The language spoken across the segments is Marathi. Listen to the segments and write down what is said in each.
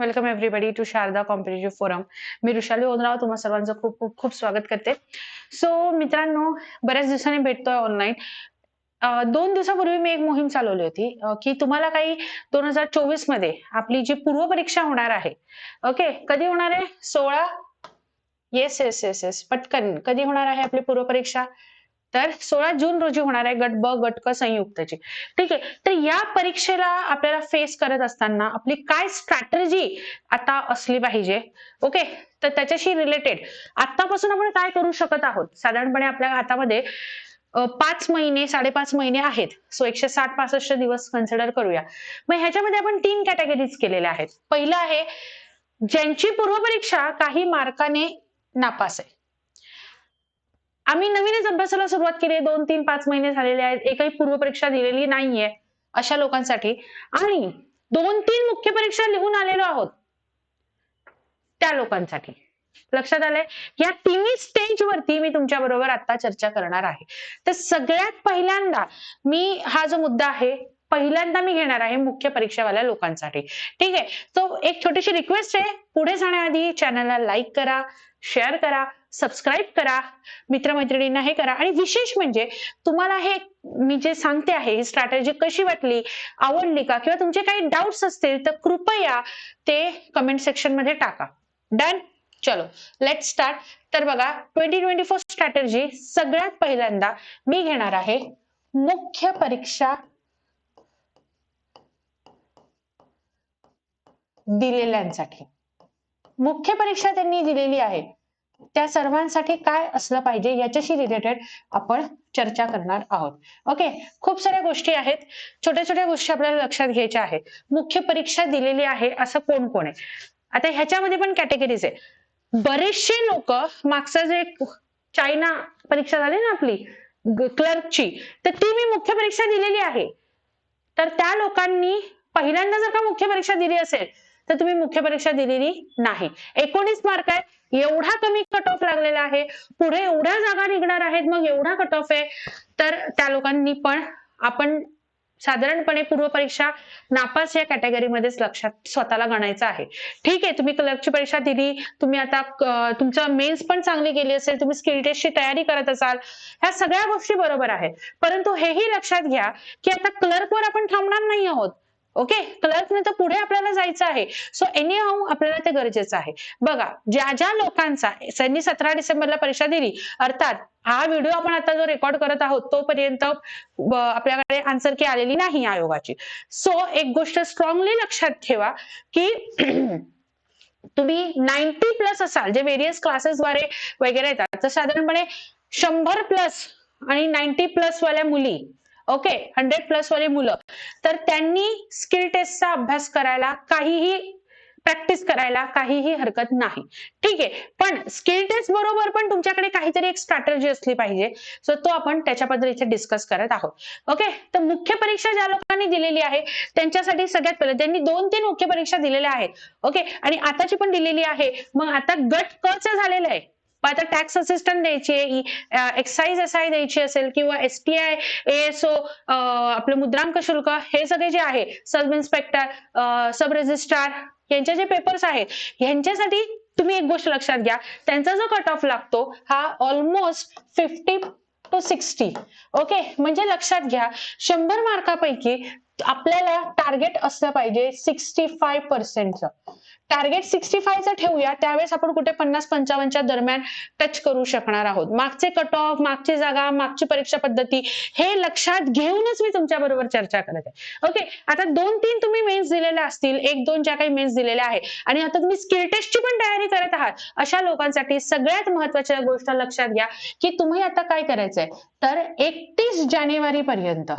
Welcome everybody to Sharada competitive forum मी ऋषाली ओनराव तुम्हा सर्वांचं खूप खूप खूप स्वागत करते. सो मित्रांनो बऱ्याच दिवसांनी भेटतोय ऑनलाईन दोन दिवसापूर्वी मी एक मोहीम चालवली होती की तुम्हाला काही दोन हजार चोवीसमध्ये आपली जी पूर्व परीक्षा होणार आहे ओके कधी होणार आहे? सोळा? येस येस येस येस पटकन. कधी होणार आहे आपली पूर्व परीक्षा? तर सोळा जून रोजी होणार आहे गट ब गट क संयुक्तची. ठीक आहे? तर या परीक्षेला आपल्याला फेस करत असताना आपली काय स्ट्रॅटर्जी आता असली पाहिजे? ओके तर त्याच्याशी रिलेटेड आतापासून आपण काय करू शकत आहोत? साधारणपणे आपल्या हातामध्ये पाच महिने साडेपाच महिने आहेत. सो एकशे साठ पासष्ट दिवस कन्सिडर करूया. मग ह्याच्यामध्ये आपण तीन कॅटेगरीज केलेल्या आहेत. पहिलं आहे ज्यांची पूर्वपरीक्षा काही मार्काने नापास आहे. आम्ही नवीनच अभ्यासाला सुरुवात केली आहे. दोन तीन पाच महिने झालेले आहेत. एकही पूर्वपरीक्षा दिलेली नाहीये अशा लोकांसाठी. आणि दोन तीन मुख्य परीक्षा लिहून आलेलो आहोत त्या लोकांसाठी. लक्षात आलंय? या तिन्ही स्टेज वरती मी तुमच्या बरोबर आता चर्चा करणार आहे. तर सगळ्यात पहिल्यांदा मी हा जो मुद्दा आहे पहिल्यांदा मी घेणार आहे मुख्य परीक्षावाल्या लोकांसाठी. ठीक आहे? तो एक छोटीशी रिक्वेस्ट आहे. पुढे जाण्याआधी चॅनलला लाईक करा शेअर करा. सबस्क्राईब करा मित्रमैत्रिणींना हे करा. आणि विशेष म्हणजे तुम्हाला हे मी जे सांगते आहे ही स्ट्रॅटेजी कशी वाटली आवडली का किंवा तुमचे काही डाऊट्स असतील तर कृपया ते कमेंट सेक्शनमध्ये टाका. डन चलो लेट स्टार्ट तर बघा ट्वेंटी ट्वेंटी फोर स्ट्रॅटेजी सगळ्यात पहिल्यांदा मी घेणार आहे मुख्य परीक्षा दिलेल्यांसाठी. मुख्य परीक्षा त्यांनी दिलेली आहे. त्या सर्वांसाठी काय असलं पाहिजे याच्याशी रिलेटेड आपण चर्चा करणार आहोत. ओके खूप साऱ्या गोष्टी आहेत. छोट्या छोट्या गोष्टी आपल्याला लक्षात घ्यायच्या आहेत. मुख्य परीक्षा दिलेली आहे असं कोण कोण आहे? आता ह्याच्यामध्ये पण कॅटेगरीज आहे बरेचसे लोक मागचं जे चायना परीक्षा झाली ना आपली क्लर्कची तर ती मी मुख्य परीक्षा दिलेली आहे. तर त्या लोकांनी पहिल्यांदा जर का मुख्य परीक्षा दिली असेल तर तुम्ही मुख्य परीक्षा दिलेली नाही. एकोणीस मार्क आहे. एवढा कमी कट ऑफ लागलेला आहे. पुढे एवढ्या जागा निघणार आहेत मग एवढा कट ऑफ आहे. तर त्या लोकांनी पण आपण साधारणपणे पूर्व परीक्षा नापास या कॅटेगरीमध्येच लक्षात स्वतःला गणायचं आहे. ठीक आहे तुम्ही क्लर्कची परीक्षा दिली. तुम्ही आता तुमचा तुमचं मेन्स पण चांगली गेली असेल तुम्ही स्किल टेस्टची तयारी करत असाल. ह्या सगळ्या गोष्टी बरोबर आहेत. परंतु हेही लक्षात घ्या की आता क्लर्कवर आपण थांबणार नाही आहोत. ओके? क्लर्क नंतर पुढे आपल्याला जायचं आहे. सो एनी हाऊ आपल्याला ते गरजेचं आहे. बघा ज्या ज्या लोकांचा त्यांनी सतरा डिसेंबरला परीक्षा दिली अर्थात हा व्हिडिओ आपण आता जो रेकॉर्ड करत आहोत तोपर्यंत आपल्याकडे आन्सर की आलेली नाही आयोगाची. सो एक गोष्ट स्ट्रॉंगली लक्षात ठेवा की तुम्ही नाईन्टी प्लस असाल जे व्हेरियस क्लासेसद्वारे वगैरे येतात तर साधारणपणे शंभर प्लस आणि नाईन्टी प्लस वाल्या मुली ओके हंड्रेड प्लस वाले मुलं. तर त्यांनी स्किल टेस्टचा अभ्यास करायला काहीही प्रॅक्टिस करायला काहीही हरकत नाही. ठीक आहे पण स्किल टेस्ट बरोबर पण तुमच्याकडे काहीतरी एक स्ट्रॅटर्जी असली पाहिजे. सो तो आपण त्याच्याबद्दल इथे डिस्कस करत आहोत. ओके तर मुख्य परीक्षा ज्या लोकांनी दिलेली आहे त्यांच्यासाठी सगळ्यात पहिले त्यांनी दोन तीन मुख्य परीक्षा दिलेल्या आहेत. ओके आणि आताची पण दिलेली आहे. मग आता गट क चं झालेलं आहे. आता टॅक्स असिस्टंट द्यायची आहे एक्साईज एस आय द्यायची असेल किंवा एस टी आय एएसओ आपलं मुद्रांक शुल्क हे सगळे जे आहे सब इन्स्पेक्टर सब रजिस्ट्रार यांचे जे पेपर्स आहेत यांच्यासाठी तुम्ही एक गोष्ट लक्षात घ्या त्यांचा जो कट ऑफ लागतो हा almost fifty to sixty okay म्हणजे लक्षात घ्या शंभर मार्कापैकी आपल्याला टार्गेट असलं पाहिजे सिक्स्टी फाय पर्सेंटचं टार्गेट सिक्स्टी फायचं ठेवूया त्यावेळेस आपण कुठे पन्नास पंचावन्नच्या दरम्यान टच करू शकणार आहोत. मागचे कट ऑफ मागची जागा मागची परीक्षा पद्धती हे लक्षात घेऊनच मी तुमच्या बरोबर चर्चा करत आहे. ओके आता दोन तीन तुम्ही मेन्स दिलेल्या असतील एक दोन ज्या काही मेन्स दिलेल्या आहे आणि आता तुम्ही स्किल टेस्टची पण तयारी करत आहात अशा लोकांसाठी सगळ्यात महत्त्वाच्या गोष्ट लक्षात घ्या की तुम्ही आता काय करायचंय? तर एकतीस जानेवारी पर्यंत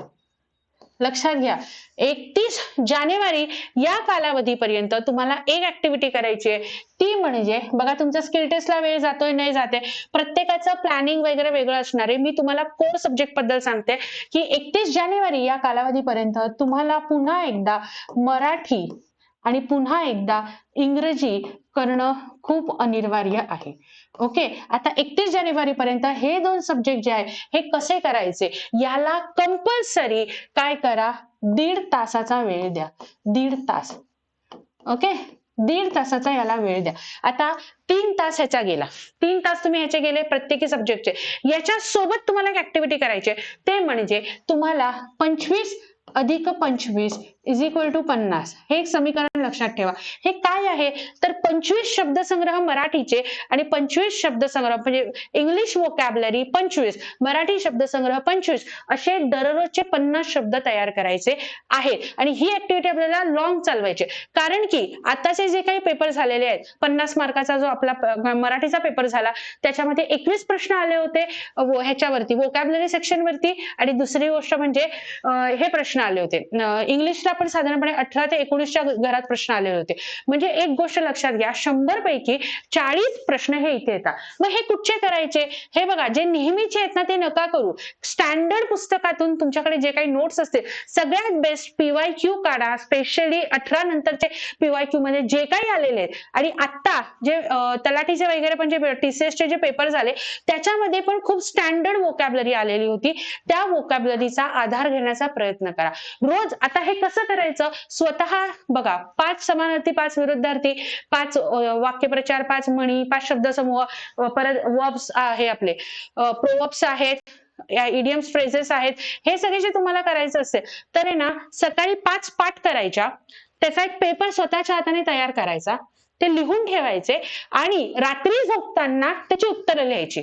लक्षात घ्या. एकतीस जानेवारी या कालावधीपर्यंत तुम्हाला एक ऍक्टिव्हिटी करायची आहे. ती म्हणजे बघा तुमचा स्किल टेस्टला वेळ जातोय नाही जाते. प्रत्येकाचं प्लॅनिंग वगैरे वेगळं असणार आहे. मी तुम्हाला कोर सब्जेक्टबद्दल सांगते की एकतीस जानेवारी या कालावधीपर्यंत तुम्हाला पुन्हा एकदा मराठी आणि पुन्हा एकदा इंग्रजी करणं खूप अनिवार्य आहे. ओके आता एकतीस जानेवारी पर्यंत हे दोन सब्जेक्ट जे आहे हे कसे करायचे? याला कंपल्सरी काय करा? दीड तासाचा वेळ द्या. दीड तास. ओके दीड तासाचा याला वेळ द्या. आता तीन तास ह्याचा गेला. तीन तास तुम्ही ह्याचे गेले प्रत्येकी सब्जेक्टचे याच्या सोबत तुम्हाला एक ऍक्टिव्हिटी करायची आहे. ते म्हणजे तुम्हाला पंचवीस अधिक पंचवीस इज इक्वल टू पन्नास. हे एक समीकरण लक्षात ठेवा. हे काय आहे? तर पंचवीस शब्दसंग्रह मराठीचे आणि पंचवीस शब्दसंग्रह म्हणजे इंग्लिश वोकॅबलरी पंचवीस मराठी शब्दसंग्रह पंचवीस असे दररोजचे पन्नास शब्द तयार करायचे आहेत. आणि ही ऍक्टिव्हिटी आपल्याला लॉंग चालवायची कारण की आताचे जे काही पेपर झालेले आहेत पन्नास मार्काचा जो आपला मराठीचा पेपर झाला त्याच्यामध्ये एकवीस प्रश्न आले होते ह्याच्यावरती वोकॅबलरी सेक्शन वरती आणि दुसरी गोष्ट म्हणजे हे प्रश्न आले होते. इंग्लिश इंग्लिशला पण साधारणपणे अठरा ते एकोणीसच्या घरात प्रश्न आलेले होते. म्हणजे एक गोष्ट लक्षात घ्या शंभर पैकी चाळीस प्रश्न हे इथे येतात. मग हे कुठचे करायचे? हे बघा जे नेहमीचे आहेत ना ते नका करू. स्टँडर्ड पुस्तकातून तुमच्याकडे जे काही नोट्स असतील सगळ्यात बेस्ट पीवाय क्यू काढा स्पेशली अठरा नंतरचे पीवाय क्यू मध्ये जे काही आलेले आहेत. आणि आता जे तलाठीचे वगैरे पण जे टीसीएसचे जे पेपर झाले त्याच्यामध्ये पण खूप स्टँडर्ड वोकॅबलरी आलेली होती. त्या वोकॅबलरीचा आधार घेण्याचा प्रयत्न करा. रोज आता हे कसं करायचं? स्वतः बघा पाच समानार्थी पाच विरुद्धार्थी पाच वाक्यप्रचार पाच म्हणी पाच शब्दसमूह समूह परत वर्ब्स आहे आपले. प्रोवर्ब्स आहेत या इडियम्स फ्रेजेस आहेत हे सगळे जे तुम्हाला करायचं असेल तर आहे ना सकाळी पाच पाठ करायच्या त्याचा एक पेपर स्वतःच्या हाताने तयार करायचा ते लिहून ठेवायचे आणि रात्री झोपताना त्याची उत्तरं लिहायची.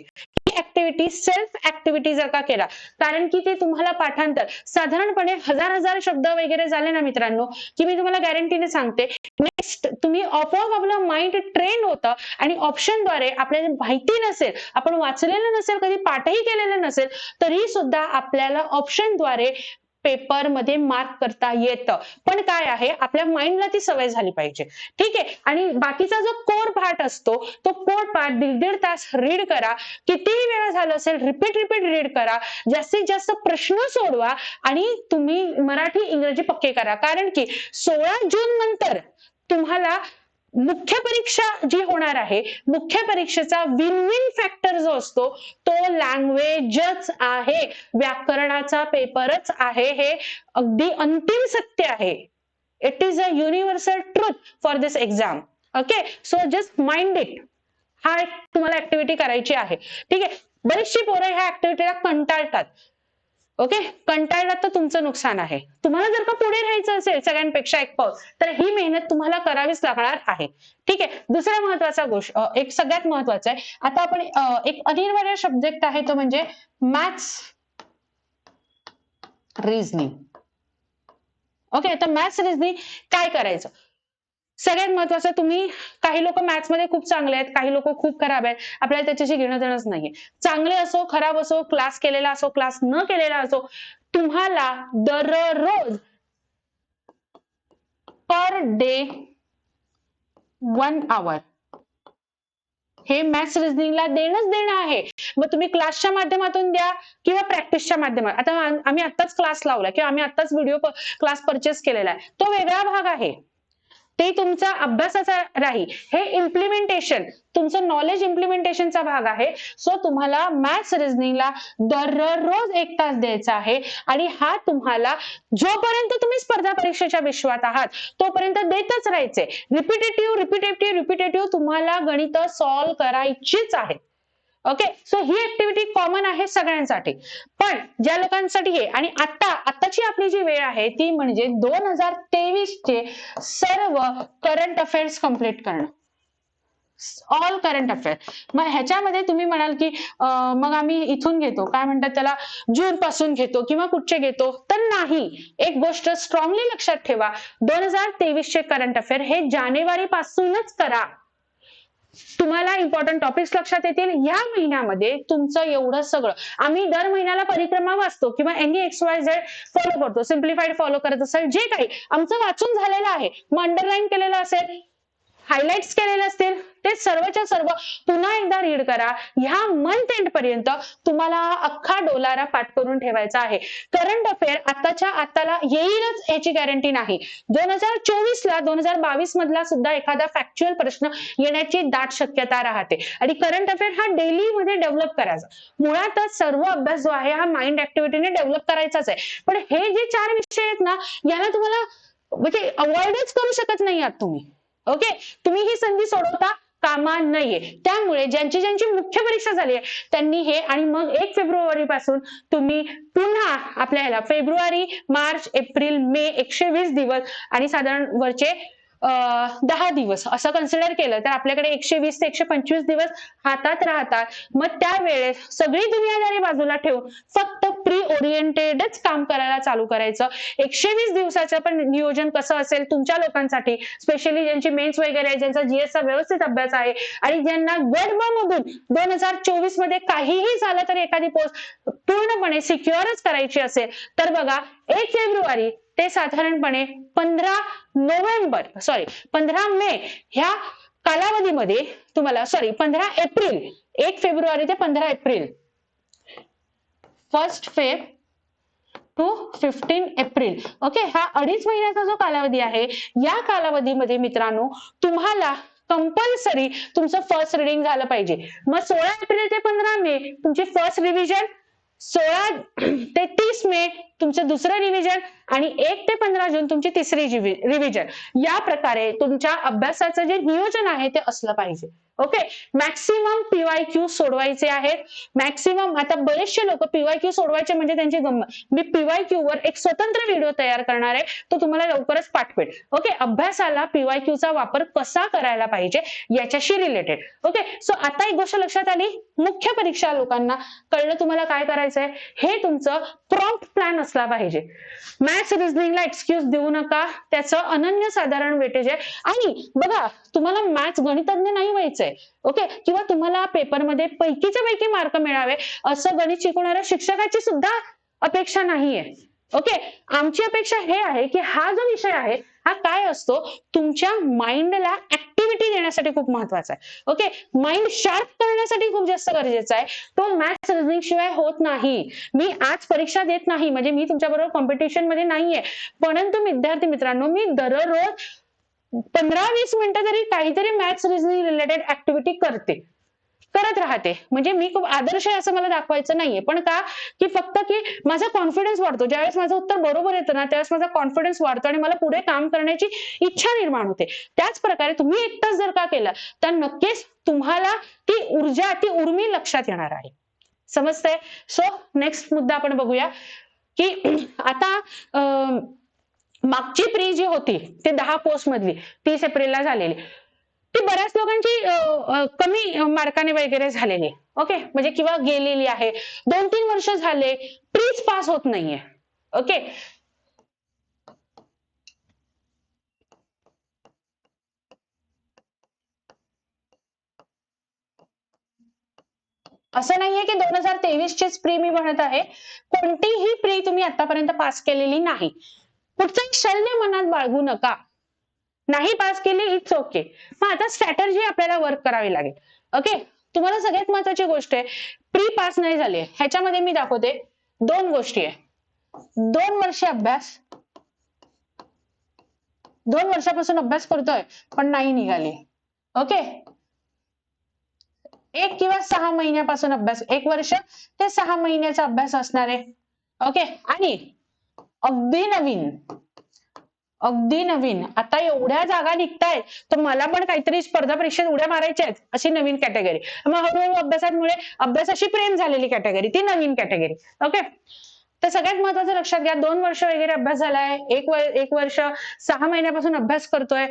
ऍक्टिव्हिटी सेल्फ ऍक्टिव्हिटी जर का केला कारण की ते तुम्हाला पाठांतर साधारणपणे हजार हजार शब्द वगैरे झाले ना मित्रांनो की मी तुम्हाला गॅरंटीने सांगते. नेक्स्ट तुम्ही आपोआप आपलं माइंड ट्रेन होतं आणि ऑप्शनद्वारे आपल्याला माहिती नसेल आपण वाचलेलं नसेल कधी पाठही केलेलं नसेल तरी सुद्धा आपल्याला ऑप्शनद्वारे पेपरमध्ये मार्क करता येतं. पण काय आहे? आपल्या माइंडला ती सवय झाली पाहिजे. ठीक आहे? आणि बाकीचा जो कोर पार्ट असतो तो कोर पार्ट दीड दीड तास रीड करा. कितीही वेळा झालं असेल रिपीट रिपीट रीड करा. जास्तीत जास्त प्रश्न सोडवा आणि तुम्ही मराठी इंग्रजी पक्के करा. कारण की सोळा जून नंतर तुम्हाला मुख्य परीक्षा जी होणार आहे मुख्य परीक्षेचा विन विन फॅक्टर जो असतो तो लँग्वेजच आहे. व्याकरणाचा पेपरच आहे. हे अगदी अंतिम सत्य आहे. It is a universal truth for this exam okay so just mind it हा एक तुम्हाला ऍक्टिव्हिटी करायची आहे. ठीक आहे? बरीचशी पोरं ह्या ऍक्टिव्हिटीला कंटाळतात. ओके कंटाळला तर तुमचं नुकसान आहे. तुम्हाला जर का पुढे राहायचं असेल सगळ्यांपेक्षा एक पाऊल तर ही मेहनत तुम्हाला करावीच लागणार आहे. ठीक आहे? दुसरा महत्त्वाचा गोष्ट एक सगळ्यात महत्त्वाचा आहे. आता आपण एक अनिवार्य सब्जेक्ट आहे तो म्हणजे मॅथ्स रिझनिंग ओके तर मॅथ्स रिझनिंग काय करायचं? सगळ्यात महत्वाचं तुम्ही काही लोक मॅथ्समध्ये खूप चांगले आहेत काही लोक खूप खराब आहेत. आपल्याला त्याच्याशी घेणं देणंच नाहीये. चांगले असो खराब असो क्लास केलेला असो क्लास न केलेला असो तुम्हाला दररोज पर डे वन आवर हे मॅथ्स रिझनिंगला देणंच देणं आहे. मग तुम्ही क्लासच्या माध्यमातून द्या किंवा प्रॅक्टिसच्या माध्यमात. आता आम्ही आत्ताच क्लास लावला किंवा आम्ही आत्ताच व्हिडिओ क्लास परचेस केलेला आहे. तो वेगळा भाग आहे. ते तुमचा अभ्यासाचा राहील. हे इम्प्लिमेंटेशन तुमचं नॉलेज इम्प्लिमेंटेशनचा भाग आहे. सो तुम्हाला मॅथ्स रिझनिंगला दररोज एक तास द्यायचा आहे. आणि हा तुम्हाला जोपर्यंत तुम्ही स्पर्धा परीक्षेच्या विश्वात आहात तोपर्यंत देतच राहायचे. रिपिटेटिव्ह रिपिटेटिव्ह रिपिटेटिव्ह तुम्हाला गणित सॉल्व्ह करायचीच आहेत. ओके सो ही ऍक्टिव्हिटी कॉमन आहे सगळ्यांसाठी. पण ज्या लोकांसाठी आहे आणि आता आताची आपली जी वेळ आहे ती म्हणजे दोन हजार तेवीस चे सर्व करंट अफेअर्स कंप्लीट करणं. ऑल करंट अफेअर मग ह्याच्यामध्ये तुम्ही म्हणाल की मग आम्ही इथून घेतो. काय म्हणतात त्याला? जून पासून घेतो किंवा कुठचे घेतो? तर नाही. एक गोष्ट स्ट्रॉंगली लक्षात ठेवा. दोन हजार तेवीसचे करंट अफेअर हे जानेवारी पासूनच करा. तुम्हाला इम्पॉर्टंट टॉपिक्स लक्षात येतील. या महिन्यामध्ये तुमचं एवढं सगळं. आम्ही दर महिन्याला परिक्रमा वाचतो किंवा any X Y Z follow करतो. सिम्प्लिफाईड फॉलो करत असेल. जे काही आमचं वाचून झालेलं आहे. मग अंडरलाईन केलेलं असेल. हायलाइट्स केलेले असतील ते सर्वच्या सर्व पुन्हा एकदा रीड करा. ह्या मंथ एंड पर्यंत तुम्हाला अख्खा डोलारा पाठ करून ठेवायचा आहे. करंट अफेअर आताच्या आताला येईलच याची गॅरंटी नाही. दोन हजार चोवीस ला दोन हजार बावीस मधला सुद्धा एखादा फॅक्च्युअल प्रश्न येण्याची दाट शक्यता राहते. आणि करंट अफेअर हा डेली मध्ये डेव्हलप करायचा. मुळातच सर्व अभ्यास जो आहे हा माइंड ऍक्टिव्हिटीने डेव्हलप करायचाच आहे. पण हे जे चार विषय आहेत ना याला तुम्हाला म्हणजे अवॉइडच करू शकत नाही आहात तुम्ही. ओके तुम्ही ही संधी सोडवता कामा नाहीये त्यामुळे ज्यांची ज्यांची मुख्य परीक्षा झाली आहे त्यांनी हे आणि मग एक फेब्रुवारी पासून तुम्ही पुन्हा आपल्या ह्याला फेब्रुवारी मार्च एप्रिल मे एकशे वीस दिवस आणि साधारण वरचे दहा दिवस. असं कन्सिडर केलं तर आपल्याकडे एकशे वीस ते एकशे पंचवीस दिवस हातात राहतात. मग त्यावेळेस सगळी दुनियादारी बाजूला ठेवून फक्त प्री ओरिएंटेडच काम करायला चालू करायचं. एकशे वीस दिवसाचं पण नियोजन कसं असेल तुमच्या लोकांसाठी स्पेशली ज्यांची मेन्स वगैरे आहे ज्यांचा जीएसचा व्यवस्थित अभ्यास आहे आणि ज्यांना गट मधून दोन हजार चोवीसमध्ये काहीही झालं तर एखादी पोस्ट पूर्णपणे सिक्युअरच करायची असेल तर बघा एक फेब्रुवारी ते साधारणपणे पंधरा नोव्हेंबर सॉरी पंधरा मे ह्या कालावधीमध्ये तुम्हाला सॉरी पंधरा एप्रिल एक फेब्रुवारी ते पंधरा April. First Feb to fifteen April okay हा अडीच महिन्याचा जो कालावधी आहे या कालावधीमध्ये मित्रांनो तुम्हाला कंपल्सरी तुमचं फर्स्ट रिडिंग झालं पाहिजे. मग सोळा एप्रिल ते पंधरा मे तुमची फर्स्ट रिव्हिजन सोळा ते तीस मे तुमचं दुसरं रिव्हिजन आणि एक ते पंधरा जून तुमची तिसरी रिव्हिजन या प्रकारे तुमच्या अभ्यासाचं जे नियोजन आहे ते असलं पाहिजे. ओके मॅक्सिमम पीवाय क्यू सोडवायचे आहेत. मॅक्सिमम आता बरेचसे लोक पीवाय क्यू सोडवायचे म्हणजे त्यांची गंमत मी पीवाय क्यू वर एक स्वतंत्र व्हिडिओ तयार करणार आहे. तो तुम्हाला लवकरच पाठवेल. ओके अभ्यासाला पीवाय क्यू चा वापर कसा करायला पाहिजे याच्याशी रिलेटेड ओके सो आता एक गोष्ट लक्षात आली. मुख्य परीक्षा लोकांना कळलं तुम्हाला काय करायचंय? हे तुमचं प्रॉम्प्ट प्लॅन असला पाहिजे. मॅथ्स रिझनिंगला एक्सक्यूज देऊ नका. त्याचं अनन्य साधारण वेटेज आहे. आणि बघा तुम्हाला मॅथ्स गणितज्ञ नाही व्हायचंय. ओके किंवा तुम्हाला पेपरमध्ये पैकीच्या पैकी मार्क मिळावे असं गणित शिकवणाऱ्या शिक्षकाची सुद्धा अपेक्षा नाहीये. ओके आमची अपेक्षा हे आहे की हा जो विषय आहे हा काय असतो? तुमच्या माइंडला ऍक्टिव्हिटी देण्यासाठी खूप महत्त्वाचा आहे. ओके माइंड शार्प करण्यासाठी खूप जास्त गरजेचा आहे. तो मॅथ्स रिझनिंग शिवाय होत नाही. मी आज परीक्षा देत नाही. म्हणजे मी तुमच्या बरोबर कॉम्पिटिशनमध्ये नाहीये. परंतु विद्यार्थी मित्रांनो मी दररोज पंधरा वीस मिनिटं तरी काहीतरी मॅथ्स रिझनिंग रिलेटेड ऍक्टिव्हिटी करते. करत राहते. म्हणजे मी खूप आदर्श आहे असं मला दाखवायचं नाहीये. पण का? की फक्त की माझा कॉन्फिडन्स वाढतो. ज्यावेळेस माझं उत्तर बरोबर येतं ना त्यावेळेस माझा कॉन्फिडन्स वाढतो आणि मला पुढे काम करण्याची इच्छा निर्माण होते. त्याच प्रकारे तुम्ही एकटाच जर का केलं तर नक्कीच तुम्हाला ती ऊर्जा ती उर्मी लक्षात येणार आहे. समजतंय? सो नेक्स्ट मुद्दा आपण बघूया. की आता अं, मागची प्री जी होती ती दहा पोस्ट मधली तीस एप्रिलला झालेली. ती बऱ्याच लोकांची कमी मार्काने वगैरे झालेली. ओके? म्हणजे किंवा गेलेली आहे. दोन तीन वर्ष झाले प्रीच पास होत नाहीये. ओके? असं नाहीये की दोन हजार तेवीसचीच प्री मी म्हणत आहे. कोणतीही प्री तुम्ही आतापर्यंत पास केलेली नाही. पुढचं शल्य मनात बाळगू नका. नाही पास केली इट्स ओके मग आता स्ट्रॅटर्जी आपल्याला वर्क करावी लागेल. ओके तुम्हाला सगळ्यात महत्वाची गोष्ट आहे प्री पास नाही झाली ह्याच्यामध्ये मी दाखवते दोन गोष्टी आहे. दोन वर्ष अभ्यास. दोन वर्षापासून अभ्यास करतोय पण नाही निघाली. ओके एक किंवा सहा महिन्यापासून अभ्यास. एक वर्ष ते सहा महिन्याचा अभ्यास असणार आहे. ओके आणि अगदी नवीन अगदी नवीन. आता एवढ्या जागा निघतायत तर मला पण काहीतरी स्पर्धा परीक्षेत उड्या मारायच्या आहेत अशी नवीन कॅटेगरी. मग हळूहळू अभ्यासामुळे अभ्यासाशी प्रेम झालेली कॅटेगरी ती नवीन कॅटेगरी. ओके? तर सगळ्यात महत्वाचं लक्षात घ्या दोन वर्ष वगैरे अभ्यास झालाय एक वर एक वर्ष सहा महिन्यापासून अभ्यास करतोय.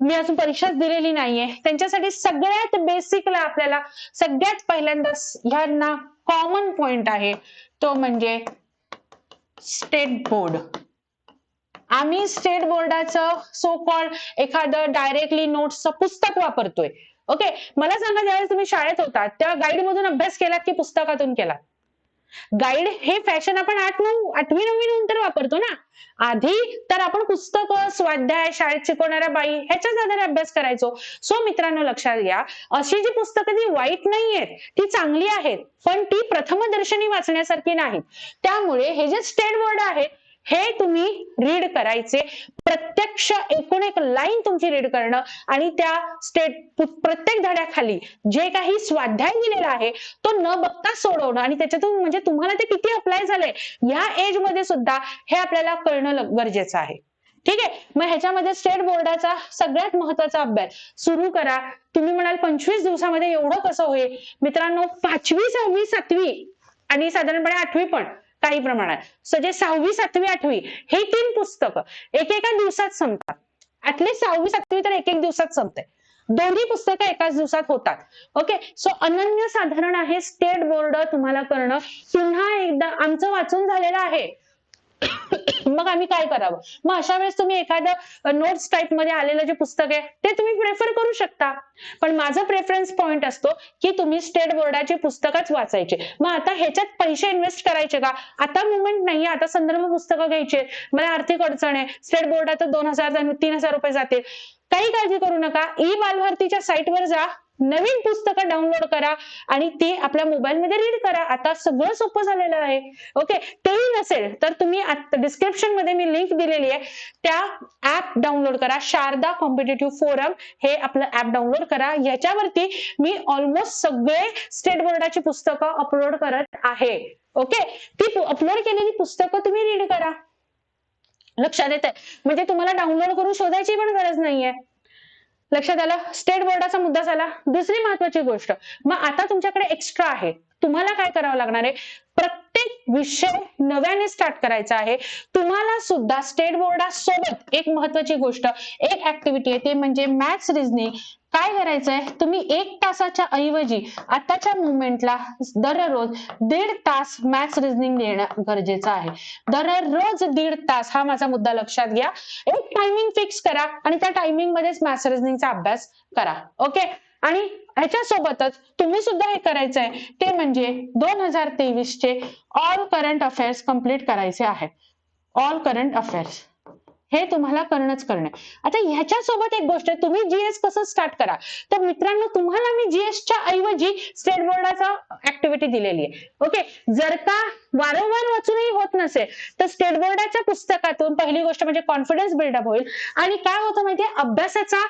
मी अजून परीक्षाच दिलेली नाहीये. त्यांच्यासाठी सगळ्यात बेसिकला आपल्याला सगळ्यात पहिल्यांदा ह्यांना कॉमन पॉइंट आहे तो म्हणजे स्टेट बोर्ड आम्ही स्टेट बोर्डाचं सो कॉल्ड एखादं डायरेक्टली नोट्सचं पुस्तक वापरतोय. ओके मला सांगा ज्यावेळेस तुम्ही शाळेत होता त्या गाईड मधून अभ्यास केलात की पुस्तकातून केला गाईड हे फॅशन आपण आठ नऊ आठवी नववी नंतर वापरतो ना? आधी तर आपण पुस्तक स्वाध्याय शाळेत शिकवणाऱ्या बाई ह्याच्याच आधारे अभ्यास करायचो. सो मित्रांनो लक्षात घ्या अशी जी पुस्तकं जी वाईट नाहीयेत ती चांगली आहेत पण ती प्रथमदर्शनी वाचण्यासारखी नाहीत. त्यामुळे हे जे स्टेट बोर्ड आहेत हे तुम्ही रीड करायचे. प्रत्यक्ष एकूण एक लाईन तुमची रीड करणं आणि त्या स्टेट प्रत्येक धड्याखाली जे काही स्वाध्याय दिलेला आहे तो न बघता सोडवणं. आणि त्याच्यातून म्हणजे तुम्हाला ते किती अप्लाय झालंय ह्या एजमध्ये सुद्धा हे आपल्याला कळणं गरजेचं आहे. ठीक आहे? मग ह्याच्यामध्ये स्टेट बोर्डाचा सगळ्यात महत्त्वाचा अभ्यास. सुरू करा. तुम्ही म्हणाल पंचवीस दिवसामध्ये एवढं कसं होईल? मित्रांनो पाचवी सहावी सातवी आणि साधारणपणे आठवी पण. काही प्रमाणात सो जे सहावी सातवी आठवी हे तीन पुस्तकं एकेका दिवसात संपतात. ऍटलीस्ट सहावी सातवी तर एक एक दिवसात संपते. दोन्ही पुस्तकं एकाच दिवसात होतात. ओके सो अनन्य साधारण आहे स्टेट बोर्ड तुम्हाला करणं. पुन्हा एकदा आमचं वाचून झालेलं आहे. मग आम्ही काय करावं? मग अशा वेळेस तुम्ही एखादं नोट्स टाईपमध्ये आलेलं जे पुस्तक आहे ते तुम्ही प्रेफर करू शकता. पण माझा प्रेफरन्स पॉइंट असतो की तुम्ही स्टेट बोर्डाची पुस्तकच वाचायचे. मग आता ह्याच्यात पैसे इन्व्हेस्ट करायचे का? आता मुवमेंट नाही आता संदर्भ पुस्तकं घ्यायचे. मला आर्थिक अडचण आहे. स्टेट बोर्डाचं दोन हजार तीन हजार रुपये जातील. काही काळजी करू नका. ई बालभारतीच्या साईटवर जा. नवीन पुस्तकं डाउनलोड करा आणि ती आपल्या मोबाईलमध्ये रीड करा. आता सगळं सोपं झालेलं आहे. ओके तेही नसेल तर तुम्ही डिस्क्रिप्शनमध्ये मी लिंक दिलेली आहे. त्या ऍप डाउनलोड करा. शारदा कॉम्पिटेटिव्ह फोरम हे आपलं ऍप डाउनलोड करा. याच्यावरती मी ऑलमोस्ट सगळे स्टेट बोर्डाची पुस्तकं अपलोड करत आहे. ओके ती अपलोड केलेली पुस्तकं तुम्ही रीड करा. लक्षात येते म्हणजे तुम्हाला डाउनलोड करून शोधायची पण गरज नाहीये. लक्षात आलं? स्टेट बोर्डाचा मुद्दा झाला. दुसरी महत्वाची गोष्ट मग आता तुमच्याकडे एक्स्ट्रा आहे. तुम्हाला काय करावं लागणार आहे? प्रत्येक विषय नव्याने स्टार्ट करायचा आहे. तुम्हाला सुद्धा स्टेट बोर्डासोबत एक महत्वाची गोष्ट एक ऍक्टिव्हिटी आहे ते म्हणजे मॅथ्स रिझनिंग काय करायचंय? तुम्ही एक तासाच्या ऐवजी आताच्या मुवमेंटला दररोज दीड तास मॅथ्स रिझनिंग देणं गरजेचं आहे. दररोज दीड तास हा माझा मुद्दा लक्षात घ्या. एक टायमिंग फिक्स करा आणि त्या टायमिंग मध्येच मॅथ्स रिझनिंगचा अभ्यास करा. ओके आणि ह्याच्यासोबतच तुम्ही सुद्धा हे करायचंय. ते म्हणजे दोन हजार तेवीसचे ऑल करंट अफेअर्स कंप्लीट करायचे आहे ऑल करंट अफेअर्स हे तुम्हाला करणंच करणं आता ह्याच्यासोबत एक गोष्ट आहे तुम्ही जीएस कसं स्टार्ट करा? तर मित्रांनो तुम्हाला मी जीएसच्या ऐवजी स्टेट बोर्डाचा ऍक्टिव्हिटी दिलेली आहे. ओके जर का वारंवार वाचूनही होत नसेल तर स्टेट बोर्डाच्या पुस्तकातून पहिली गोष्ट म्हणजे कॉन्फिडन्स बिल्डअप होईल. आणि काय होतं माहितीये? अभ्यासाचा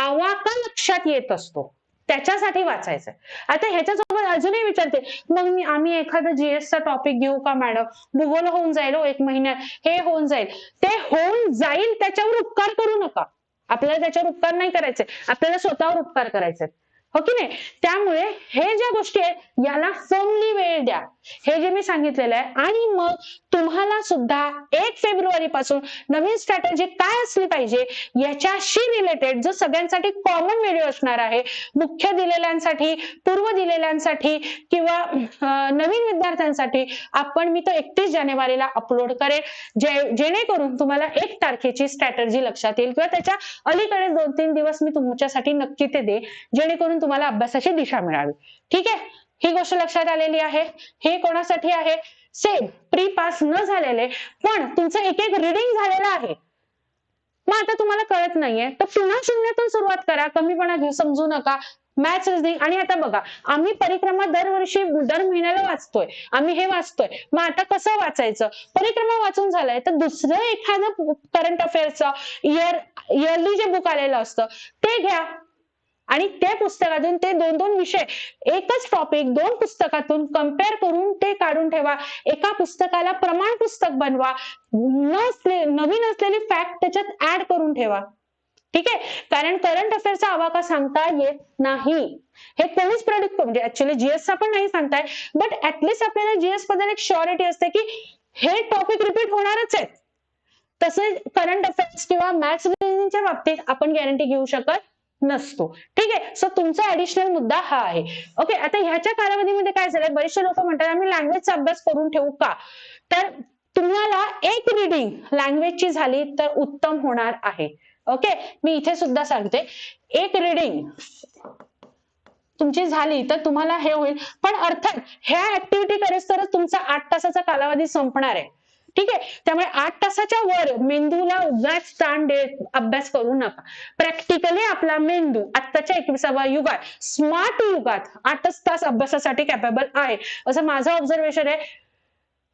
आवाका लक्षात येत असतो. त्याच्यासाठी वाचायचंय. आता ह्याच्यासोबत अजूनही विचारते मग मी आम्ही एखादं जीएसचा टॉपिक घेऊ का मॅडम भूगोल होऊन जाईल हो एक महिन्यात हे होऊन जाईल. ते होऊन जाईल त्याच्यावर उपकार करू नका. आपल्याला त्याच्यावर उपकार नाही करायचे. आपल्याला स्वतःवर उपकार करायचे हो की नाही? त्यामुळे हे ज्या गोष्टी आहेत याला फर्मली वेळ द्या. हे जे मी सांगितलेलं आहे आणि मग तुम्हाला सुद्धा एक फेब्रुवारी पासून नवीन स्ट्रॅटेजी काय असली पाहिजे याच्याशी रिलेटेड जो सगळ्यांसाठी कॉमन व्हिडिओ असणार आहे मुख्य दिलेल्यांसाठी पूर्व दिलेल्यांसाठी किंवा नवीन विद्यार्थ्यांसाठी आपण मी तो एकतीस जानेवारीला अपलोड करेन जे जेणेकरून तुम्हाला एक तारखेची स्ट्रॅटर्जी लक्षात येईल किंवा त्याच्या अलीकडे दोन तीन दिवस मी तुमच्यासाठी नक्की ते दे जेणेकरून तुम्हाला अभ्यासाची दिशा मिळावी. ठीक आहे? ही गोष्ट लक्षात आलेली आहे. हे कोणासाठी आहे? सेम प्री पास न झालेले पण तुमचं एक एक रिडिंग झालेलं आहे. मग आता तुम्हाला कळत नाहीये. तर पुन्हा शून्यातून सुरुवात करा. कमीपणा घेऊ समजू नका. मॅथ्स रिझनिंग आणि आता बघा आम्ही परिक्रमा दरवर्षी दर महिन्याला वाचतोय. आम्ही हे वाचतोय. मग आता कसं वाचायचं? परिक्रमा वाचून झालंय. तर दुसरं एखादं करंट अफेअरचं इयर इयरली जे बुक आलेलं असतं ते घ्या. आणि त्या पुस्तकातून ते दोन दोन विषय एकच टॉपिक दोन पुस्तकातून कंपेअर करून ते काढून ठेवा. एका पुस्तकाला प्रमाण पुस्तक बनवा. नसले नवीन असलेली फॅक्ट त्याच्यात ऍड करून ठेवा. ठीक आहे? कारण करंट अफेअरचा आवाका सांगता येत नाही. हे कोणीच प्रोडक्ट म्हणजे ऍक्च्युली जीएसचा पण नाही सांगताय बट ऍटलिस्ट आपल्याला जीएसबद्दल एक शुअरिटी असते की हे टॉपिक रिपीट होणारच आहे. तसेच करंट अफेअर्स किंवा मॅथ्स बाबतीत आपण गॅरंटी घेऊ शकत नसतो. ठीक आहे? सो तुमचा ऍडिशनल मुद्दा हा आहे. ओके आता ह्याच्या कालावधीमध्ये काय झालंय? बरेचसे लोक म्हणतात आम्ही लँग्वेजचा अभ्यास करून ठेवू का? तर तुम्हाला एक रिडिंग लँग्वेजची झाली तर उत्तम होणार आहे. ओके मी इथे सुद्धा सांगते. एक रिडिंग तुमची झाली तर तुम्हाला हे होईल. पण अर्थात ह्या ऍक्टिव्हिटी करेस तरच तुमचा आठ तासाचा कालावधी संपणार आहे. ठीक आहे? त्यामुळे आठ तासाच्या वर मेंदूला उगाच ताण देत अभ्यास करू नका. प्रॅक्टिकली आपला मेंदू आत्ताच्या एकविसाव्या युगात स्मार्ट युगात आठच तास अभ्यासासाठी कॅपेबल आहे. असं माझं ऑब्झर्वेशन आहे.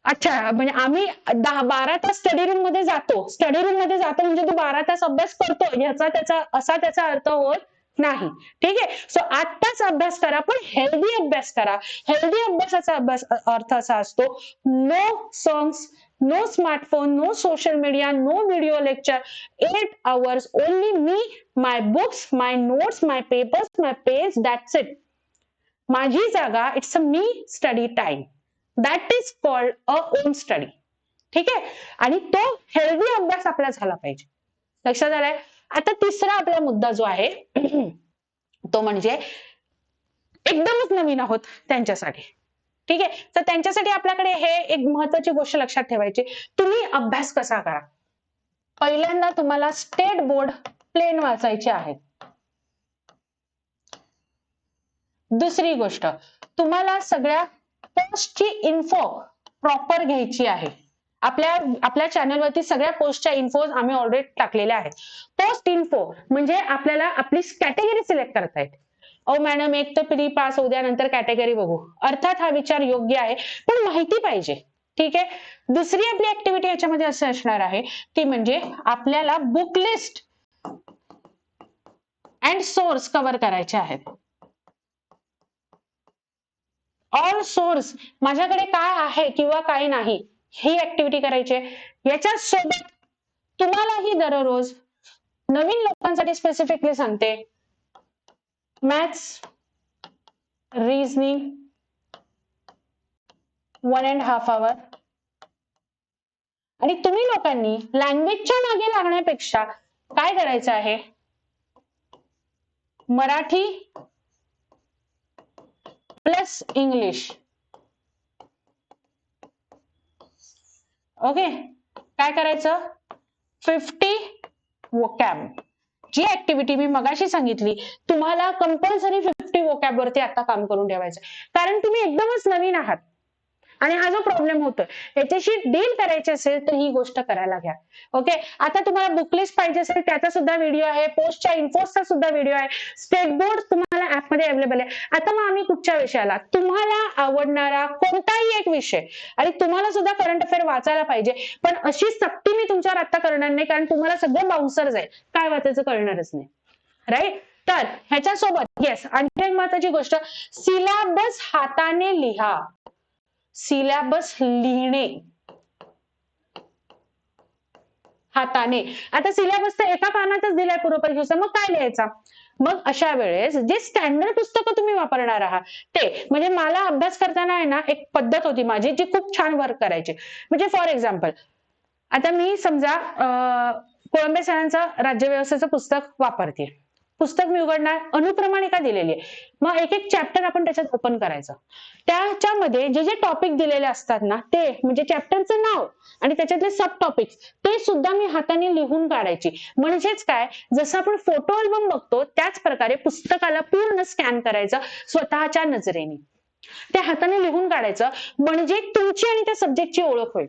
अच्छा म्हणजे आम्ही दहा बारा तास स्टडी रूममध्ये जातो. स्टडी रूममध्ये जातो म्हणजे तो बारा तास अभ्यास करतो याचा त्याचा असा त्याचा अर्थ होत नाही. ठीक आहे? सो आठ तास अभ्यास करा पण हेल्दी अभ्यास करा. हेल्दी अभ्यासाचा अभ्यास अर्थ असा असतो no songs no smartphone, no social media, no video lecture. Eight hours, only me, my books, my notes, my papers, my page, that's it. माझी जागा it's a me study time that is called a own study ठीक आहे? आणि तो हेल्दी अभ्यास आपला झाला पाहिजे. लक्षात आलाय? आता तिसरा आपला मुद्दा जो आहे तो म्हणजे एकदमच नवीन आहोत त्यांच्यासाठी. ठीक? आहे तर त्यांच्यासाठी आपल्याकडे हे एक महत्वाची गोष्ट लक्षात ठेवायची. तुम्ही अभ्यास कसा करा? पहिल्यांदा तुम्हाला स्टेट बोर्ड प्लेन वाचायचे आहेत दुसरी गोष्ट तुम्हाला सगळ्या पोस्टची इन्फो प्रॉपर घ्यायची आहे. आपल्या आपल्या चॅनलवरती सगळ्या पोस्टच्या इन्फो आम्ही ऑलरेडी टाकलेल्या आहेत. पोस्ट इन्फो म्हणजे आपल्याला आपली कॅटेगरी सिलेक्ट करता येते. अहो मॅडम एक तर प्री पास होऊ द्या नंतर कॅटेगरी बघू. अर्थात हा विचार योग्य आहे पण माहिती पाहिजे. ठीक आहे? दुसरी आपली ऍक्टिव्हिटी याच्यामध्ये असं असणार आहे ती म्हणजे आपल्याला book list and source cover करायचे आहेत. ऑल सोर्स माझ्याकडे काय आहे किंवा काय नाही ही ऍक्टिव्हिटी करायची आहे. याच्या सोबत तुम्हालाही दररोज नवीन लोकांसाठी स्पेसिफिकली सांगते maths reasoning one and half hour आणि तुम्ही लोकांनी लँग्वेजच्या मागे लागण्यापेक्षा काय करायचं आहे? मराठी प्लस इंग्लिश ओके काय करायचं? फिफ्टी वोकॅब जी ऍक्टिव्हिटी मी मगाशी सांगितली तुम्हाला कंपल्सरी फिफ्टी वोकॅबवरती आता काम करून ठेवायचं कारण तुम्ही एकदमच नवीन आहात. आणि हा जो प्रॉब्लेम होतोय याच्याशी डील करायची असेल तर ही गोष्ट करायला घ्या. ओके आता तुम्हाला बुकलिस्ट पाहिजे असेल त्याचा सुद्धा व्हिडिओ आहे. पोस्टच्या इन्फोसचा सुद्धा व्हिडिओ आहे. स्टेट बोर्ड तुम्हाला ऍपमध्ये अवेलेबल आहे. आता मग आम्ही कुठच्या विषयाला. तुम्हाला आवडणारा कोणताही एक विषय आणि तुम्हाला सुद्धा करंट अफेअर वाचायला पाहिजे पण अशी सक्ती मी तुमच्यावर आता करणार नाही कारण तुम्हाला सगळं बाउन्सर जाईल काय वाचायचं कळणारच नाही. राईट तर ह्याच्यासोबत येस आणखी एक महत्वाची गोष्ट. सिलॅबस हाताने लिहा. सिलॅबस लिहिणे. हाताने. आता सिलॅबस तर एका पानातच दिलाय पूर्वपरीक्षेचा. मग काय लिहायचा? मग अशा वेळेस जे स्टँडर्ड पुस्तकं तुम्ही वापरणार आहात ते म्हणजे मला अभ्यास करताना आहे ना एक पद्धत होती माझी जी खूप छान वर्क करायची. म्हणजे फॉर एक्झाम्पल आता मी समजा अं, कोळंबे सरांचं राज्यव्यवस्थेचं पुस्तक वापरते. पुस्तक मी उघडणार अनुक्रमणिका दिलेली आहे? मग एक एक चॅप्टर आपण त्याच्यात ओपन करायचं. त्याच्यामध्ये जे जे टॉपिक दिलेले असतात ना ते म्हणजे चॅप्टरचं नाव आणि त्याच्यातले सब टॉपिक्स ते सुद्धा मी हाताने लिहून काढायची. म्हणजेच काय? जसं आपण फोटो अल्बम बघतो त्याच प्रकारे पुस्तकाला पूर्ण स्कॅन करायचं स्वतःच्या नजरेने. त्या हाताने लिहून काढायचं. म्हणजे तुमची आणि त्या सब्जेक्टची ओळख होईल.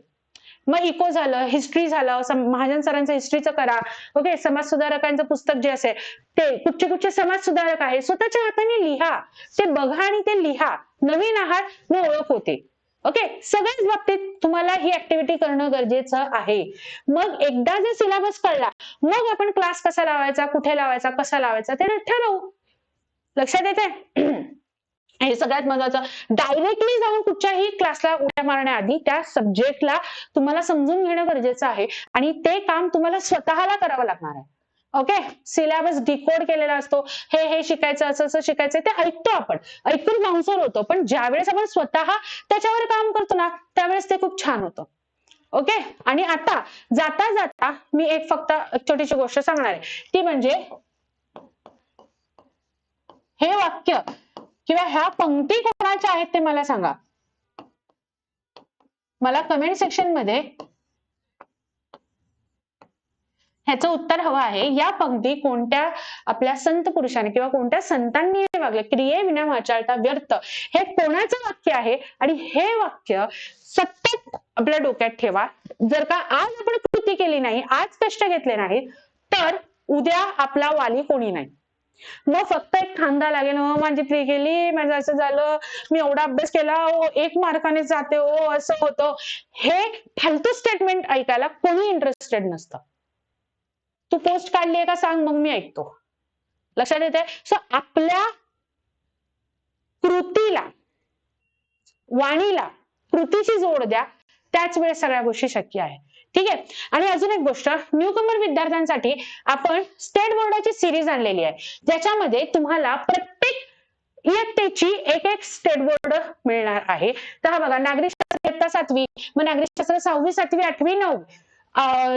मग इको झालं हिस्ट्री झालं महाजन सरांचं हिस्ट्रीचं करा. ओके समाज सुधारकांचं पुस्तक जे असेल ते कुठचे कुठचे समाज सुधारक आहे स्वतःच्या हाताने लिहा. ते बघा आणि ते लिहा. नवीन आहात मग ओळख होते ओके सगळ्याच बाबतीत तुम्हाला ही ऍक्टिव्हिटी करणं गरजेचं आहे. मग एकदा जर सिलेबस कळला मग आपण क्लास कसा लावायचा कुठे लावायचा कसा लावायचा ते ठरवू लक्षात येते हे सगळ्यात महत्वाचं. डायरेक्टली जाऊन कुठच्याही क्लासला उड्या मारण्याआधी त्या सब्जेक्टला तुम्हाला समजून घेणं गरजेचं आहे आणि ते काम तुम्हाला स्वतःला करावं लागणार आहे. ओके सिलेबस डिकोड केलेला असतो. हे हे शिकायचं असं असं शिकायचं ते ऐकतो आपण. ऐकून बाउन्सर होतो पण ज्यावेळेस आपण स्वतः त्याच्यावर काम करतो ना त्यावेळेस ते खूप छान होतं. ओके आणि आता जाता जाता मी एक फक्त एक छोटीशी गोष्ट सांगणार आहे. ती म्हणजे हे वाक्य किंवा ह्या पंक्ती कोणाच्या आहेत ते मला सांगा. मला कमेंट सेक्शनमध्ये ह्याचं उत्तर हवं आहे. या पंक्ती कोणत्या आपल्या संत पुरुषाने किंवा कोणत्या संतांनी हे वागले? क्रिये विना वाचाळता व्यर्थ. हे कोणाचं वाक्य आहे? आणि हे वाक्य सतत आपल्या डोक्यात ठेवा. जर का आज आपण कृती केली नाही आज कष्ट घेतले नाही तर उद्या आपला वाली कोणी नाही. मग फक्त एक खांदा लागेल. हो माझी फ्री गेली माझं असं झालं. मी एवढा अभ्यास केला हो एक मार्काने जाते हो असं होतं. हे फालतू स्टेटमेंट ऐकायला कोणी इंटरेस्टेड नसतं. तू पोस्ट काढली आहे का सांग मग मी ऐकतो. लक्षात येते सो आपल्या कृतीला वाणीला कृतीची जोड द्या त्याच वेळेस सगळ्या गोष्टी शक्य आहे ठीक आहे? आणि अजून एक गोष्ट न्यू कमर विद्यार्थ्यांसाठी आपण स्टेट बोर्डाची सिरीज आणलेली आहे. ज्याच्यामध्ये तुम्हाला प्रत्येक इयत्तेची एक एक स्टेट बोर्ड मिळणार आहे. तर हा बघा नागरिकशास्त्र इयत्ता सातवी मग नागरिकशास्त्र सहावी सातवी आठवी नऊ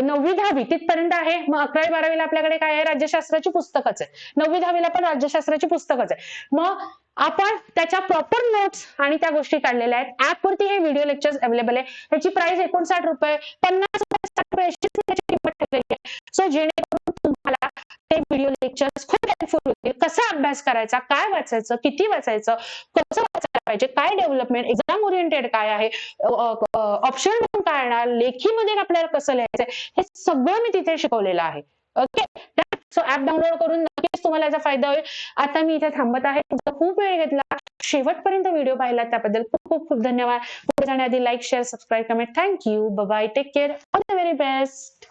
नववी दहावी तिथपर्यंत आहे. मग अकरावी बारावीला आपल्याकडे काय आहे? राज्यशास्त्राची पुस्तकच आहे. नववी दहावीला पण राज्यशास्त्राची पुस्तकच आहे. मग आपण त्याच्या प्रॉपर नोट्स आणि त्या गोष्टी काढलेल्या आहेत. ऍप वरती हे व्हिडिओ लेक्चर्स अवेलेबल आहे. त्याची प्राइस एकोणसाठ रुपये पन्नास सो जेणेकरून तुम्हाला ते व्हिडिओ लेक्चर्स खूप हेल्पफुल होतील. कसा अभ्यास करायचा काय वाचायचं किती वाचायचं कसं वाचायला पाहिजे काय डेव्हलपमेंट एक्झाम ओरिएंटेड काय आहे ऑप्शन म्हणून काय येणार लेखीमध्ये आपल्याला कसं लिहायचं हे सगळं मी तिथे शिकवलेलं आहे. ओके सो ऍप डाउनलोड करून नक्कीच तुम्हाला याचा फायदा होईल. आता मी इथे थांबत आहे. तुमचा खूप वेळ घेतला. शेवटपर्यंत व्हिडिओ पाहिला त्याबद्दल खूप खूप खूप धन्यवाद. पुढे जाण्याआधी like share subscribe comment thank you bye take care all the very best